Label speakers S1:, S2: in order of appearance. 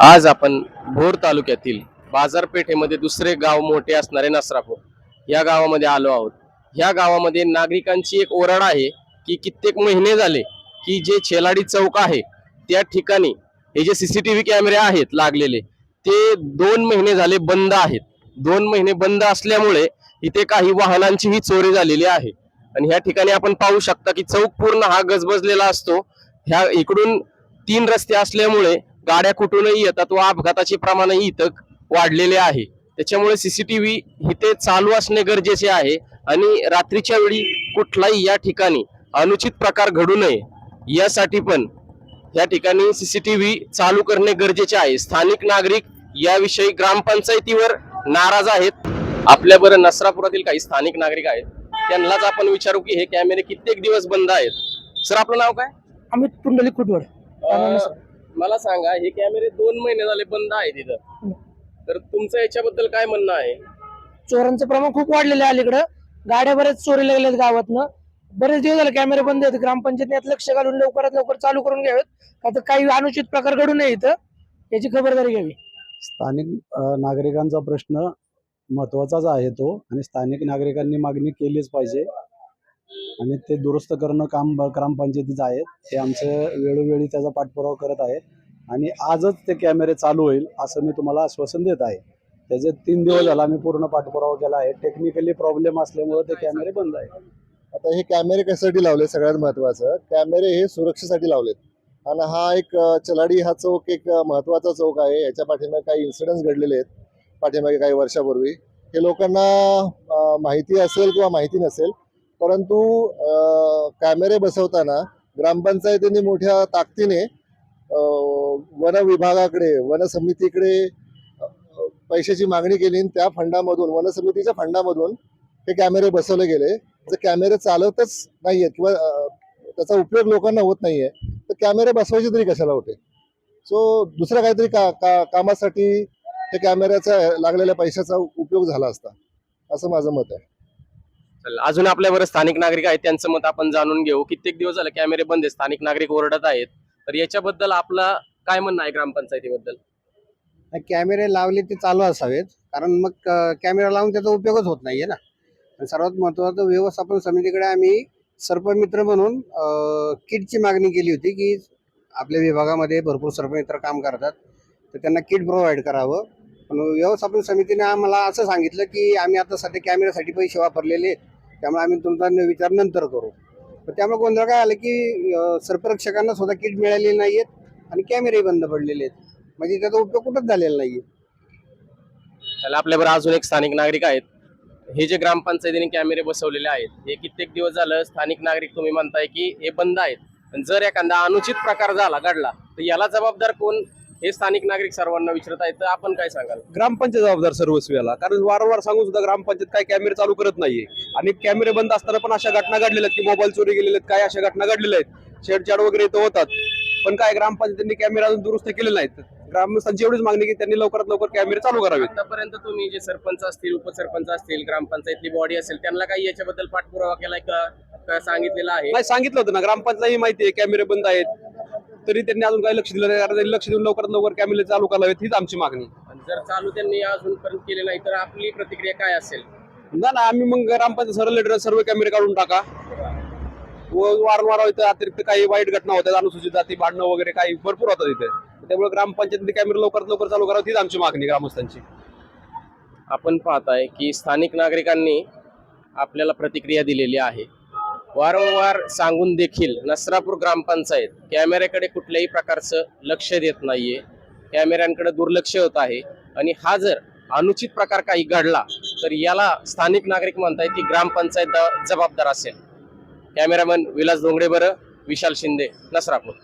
S1: आज आपण भोर तालुक्यातील बाजारपेठेमध्ये दुसरे गाव मोठे असणारे नसरापूर या गावामध्ये आलो आहोत. या गावामध्ये नागरिकांची एक ओरड आहे की कित्येक महिने झाले की जे छेलाडी चौक आहे त्या ठिकाणी हे जे सीसीटीव्ही कॅमेरे आहेत लागलेले ते दोन महिने झाले बंद आहेत. दोन महिने बंद असल्यामुळे इथे काही वाहनांचीही चोरी झालेली आहे. आणि ह्या ठिकाणी आपण पाहू शकता की चौक पूर्ण हा गजबजलेला असतो. ह्या इकडून तीन रस्ते असल्यामुळे गाड्या कुठूनही येतात व अपघाताचे प्रमाणही इथं वाढलेले आहे. त्याच्यामुळे सीसीटीव्ही इथे चालू असणे गरजेचे आहे आणि रात्रीच्या वेळी कुठलाही या ठिकाणी अनुचित प्रकार घडू नये यासाठी पण या ठिकाणी सीसीटीव्ही चालू करणे गरजेचे आहे. स्थानिक नागरिक याविषयी ग्रामपंचायतीवर नाराज आहेत. आपल्या बरं नसरापुरातील काही स्थानिक नागरिक आहेत. त्यांनाच आपण विचारू की हे कॅमेरे कित्येक दिवस बंद आहेत. सर आपलं नाव काय?
S2: अमित पुंडलिक कुटवड
S1: मला सांगा हे कॅमेरे दोन महिने झाले बंद आहेत इथं तर तुमचं याच्याबद्दल काय म्हणणं आहे?
S2: चोरांचं प्रमाण खूप वाढलेलं आहे अलीकडं. गाड्या बरेच चोरी लागल्यात गावातनं. बरेच दिवस झाले कॅमेरे बंद आहेत. ग्रामपंचायतने यात लक्ष घालून लवकरात लवकर चालू करून घ्यावेत. का तर काही अनुचित प्रकार घडू नये इथं. याची खबरदारी घ्यावी.
S3: स्थानिक नागरिकांचा प्रश्न महत्वाचाच आहे तो आणि स्थानिक नागरिकांनी मागणी केलीच पाहिजे. आणि ते दुरुस्त करणं काम ग्रामपंचायतीचं आहे. ते आमचं वेळोवेळी त्याचा पाठपुरावा करत आहे. आणि आजच ते कॅमेरे चालू होईल असं मी तुम्हाला आश्वासन देत आहे. त्याचे तीन दिवस झाला आम्ही पूर्ण पाठपुरावा केला आहे. टेक्निकली प्रॉब्लेम असल्यामुळे ते कॅमेरे बंद आहे
S4: आता हे कॅमेरे कशासाठी लावले सगळ्यात महत्वाचं? कॅमेरे हे सुरक्षेसाठी लावलेत. आणि हा एक चलाडी हा चौक एक महत्त्वाचा महत्त्वाचा चौक आहे. याच्या पाठीमागे काही इन्सिडेंट्स घडलेले आहेत. पाठीमागे काही वर्षापूर्वी. हे लोकांना माहिती असेल किंवा माहिती नसेल परंतु कॅमेरे बसवताना ग्रामपंचायतीने मोठ्या ताकदीने वनविभागाकडे वन विभागाकडे वन समितीकडे पैशाची मागणी केली आणि त्या फंडामधून वन समितीच्या फंडामधून हे कॅमेरे बसवले गेले. जर कॅमेरे चालतच नाहीये किंवा त्याचा उपयोग लोकांना होत नाहीये तर कॅमेरे बसवायचे तरी कशाला होते? सो दुसऱ्या काहीतरी का, का कामासाठी हे कॅमेऱ्याचा लागलेल्या पैशाचा उपयोग झाला असता असं माझं मत आहे.
S1: चला, अजून आपल्यावर स्थानिक नागरिक आहेत त्यांचं मत आपण जाणून घेऊ. कित्येक दिवस झाले कॅमेरे बंद आहेत स्थानिक नागरिक ओरडत आहेत. तर याच्याबद्दल आपला काय म्हणणं आहे ग्रामपंचायतीबद्दल?
S5: कॅमेरे लावले ते चालू असावेत कारण मग कॅमेरा लावून त्याचा उपयोगच होत नाहीये ना. आणि सर्वात महत्वाचं व्यवस्थापन समितीकडे आम्ही सर्पमित्र म्हणून किटची मागणी केली होती की आपल्या विभागामध्ये भरपूर सर्पमित्र काम करतात तर त्यांना किट प्रोव्हाइड करावं. पण व्यवस्थापन समितीने आम्हाला असं सांगितलं की आम्ही आता सध्या कॅमेऱ्यासाठी पैसे वापरलेले आहेत. त्यामुळे आम्ही तुमचा विचार नंतर करू. तर त्यामुळे गोंधळ काय आलं की अं, सर्परक्षकांना सुद्धा किट मिळालेली आहेत आणि कॅमेरे बंद पडलेले आहेत. म्हणजे त्याचा उपयोग कुठंच झालेला नाहीये.
S1: त्याला आपल्यावर अजून एक स्थानिक नागरिक आहेत. हे जे ग्रामपंचायतीने कॅमेरे बसवलेले आहेत हे कित्येक दिवस झालं स्थानिक नागरिक तुम्ही म्हणताय की हे बंद आहेत. आणि जर एखादा अनुचित प्रकार झाला घडला तर याला जबाबदार कोण हे स्थानिक नागरिक सर्वांना विचारत आहेत. तर आपण काय सांगाल?
S6: ग्रामपंचायत जबाबदार सर्वस्वी याला कारण वारंवार सांगून सुद्धा ग्रामपंचायत काय कॅमेरे चालू करत नाहीये. आणि कॅमेरे बंद असताना पण अशा घटना घडलेल्या आहेत की मोबाईल चोरी गेलेले आहेत काय अशा घटना घडलेल्या आहेत. छेडछाड वगैरे इथं होतात. पण काय ग्रामपंचायतींनी कॅमेरे अजून दुरुस्त केले नाहीत. ग्रामस्थांची एवढीच मागणी की त्यांनी लवकरात लवकर कॅमेरे चालू करावेत.
S1: आतापर्यंत तुम्ही जे सरपंच असतील उपसरपंच असतील ग्रामपंचायतली बॉडी असेल त्यांना काही याच्याबद्दल पाठपुरावा केलाय का? का सांगितलेला आहे?
S6: नाही सांगितलं होतं ना. ग्रामपंचायतही माहिती आहे कॅमेरे बंद आहेत. तरी त्यांनी अजून काही लक्ष दिलं नाही. कारण त्यांनी लक्ष देऊन लवकरात लवकर कॅमेरे चालू करावेत हीच आमची मागणी.
S1: आणि जर चालू त्यांनी अजूनपर्यंत केले नाही तर आपली प्रतिक्रिया काय असेल?
S6: ना ना आम्ही मग ग्रामपंचायत सर्व लेटर सर्व कॅमेरे काढून टाका. व वारंवार इथं अतिरिक्त काही वाईट घटना होत्या अनुसूचित जाती भांडणं वगैरे काही भरपूर होतात इथे. त्यामुळे ग्रामपंचायतीने कॅमेरे लवकरात लवकर चालू करावं हीच आमची मागणी ग्रामस्थांची.
S1: आपण पाहताय की स्थानिक नागरिकांनी आपल्याला प्रतिक्रिया दिलेली आहे. वारंवार सांगून देखील नसरापूर ग्रामपंचायत कॅमेऱ्याकडे कुठल्याही प्रकारचं लक्ष देत नाहीये. कॅमेऱ्यांकडे दुर्लक्ष होत आहे. आणि हा जर अनुचित प्रकार काही घडला तर याला स्थानिक नागरिक म्हणतायत की ग्रामपंचायत जबाबदार असेल. कॅमेरामन विलास धोंगडे बरं विशाल शिंदे नसरापूर.